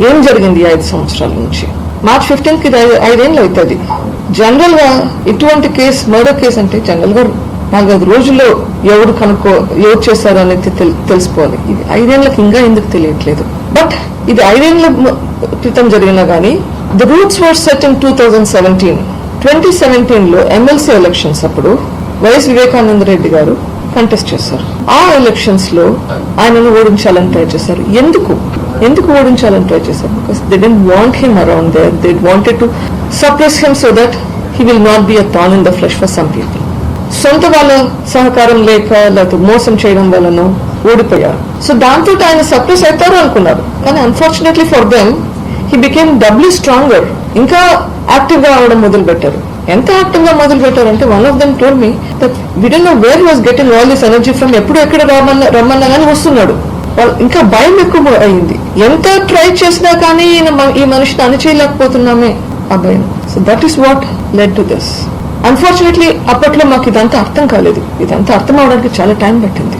ఏం జరిగింది ఐదు సంవత్సరాల నుంచి? మార్చ్ ఫిఫ్టీన్త్కి ఇది ఐదేళ్ళు అవుతుంది. జనరల్గా ఇటువంటి కేసు మర్డర్ కేసు అంటే జనరల్గా నాలుగైదు రోజుల్లో ఎవరు కనుక్కో ఎవరు చేశారు అనేది తెల్- తెలిసిపోవాలి ఇది ఐదేళ్ళకు ఇంకా ఎందుకు తెలియట్లేదు? బట్ ఇది ఐదేళ్ళ క్రితం జరిగినా గానీ the roots were set in two thousand seventeen. Twenty సెవెంటీన్లో ఎమ్మెల్సీ ఎలక్షన్స్ అప్పుడు వైఎస్ వివేకానంద రెడ్డి గారు కంటెస్ట్ చేశారు. ఆ ఎలక్షన్స్లో ఆయనను ఓడించాలని ట్రై చేశారు. ఎందుకు? ఎందుకు ఓడించాలని ట్రై చేశారు because they don't want him around they they wanted to suppress him so that he will not be a thorn in the flesh for some people సొంత వాళ్ళ సహకారం లేక లేకపోతే మోసం చేయడం వలన ఓడిపోయారు. సో దాంతో ఆయన సప్రెస్ అవుతారు అనుకున్నారు. కానీ unfortunately for them he became doubly stronger ఇంకా యాక్టివ్గా అవడం మొదలు పెట్టారు ఎంత యాక్టివ్గా మొదలు పెట్టారంటే one of them told me that widen where was getting all this energy from ఎప్పుడు ఎక్కడ రమ్మన్నా రమ్మన్నా కానీ వస్తున్నాడు. వాళ్ళు ఇంకా భయం ఎక్కువ అయింది. ఎంత ట్రై చేసినా కానీ ఈయన ఈ మనిషిని అణచేయలేకపోతున్నామే ఆ భయం. So that is what led to this unfortunately అప్పట్లో మాకు ఇదంతా అర్థం కాలేదు. ఇదంతా అర్థం అవడానికి చాలా టైం పట్టింది.